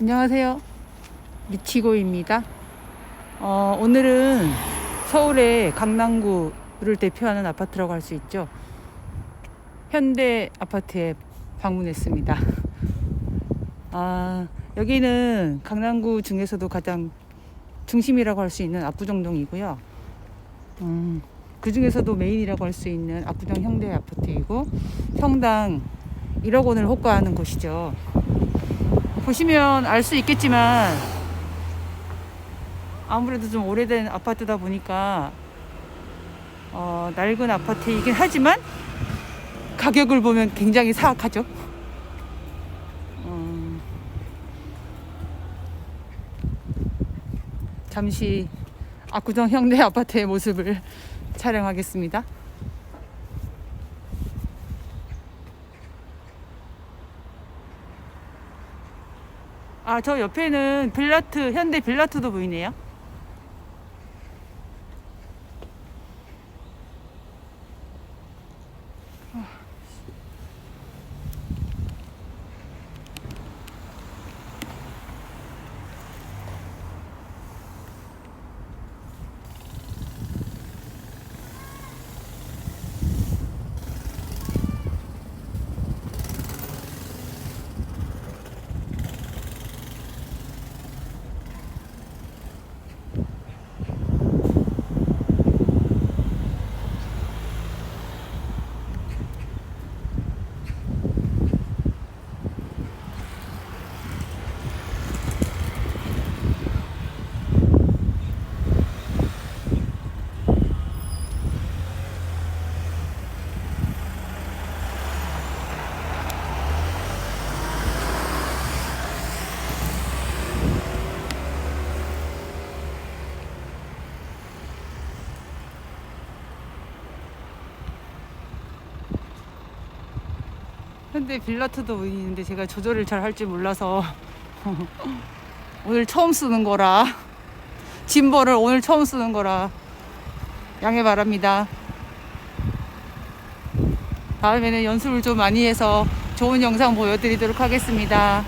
안녕하세요. 미치고입니다. 어, 오늘은 서울의 강남구를 대표하는 아파트라고 할 수 있죠. 현대 아파트에 방문했습니다. 아, 여기는 강남구 중에서도 가장 중심이라고 할 수 있는 압구정동이고요. 음, 그 중에서도 메인이라고 할 수 있는 압구정 현대 아파트이고 평당 1억 원을 호가하는 곳이죠. 보시면 알 수 있겠지만 아무래도 좀 오래된 아파트다 보니까 어, 낡은 아파트이긴 하지만 가격을 보면 굉장히 사악하죠. 음, 잠시 압구정 현대 아파트의 모습을 촬영하겠습니다. 아, 저 옆에는 빌라트, 현대 빌라트도 보이네요. 현대 빌라트도 보이는데 제가 조절을 잘 할 줄 몰라서 오늘 처음 쓰는 거라 짐벌을 오늘 처음 쓰는 거라 양해 바랍니다. 다음에는 연습을 좀 많이 해서 좋은 영상 보여드리도록 하겠습니다.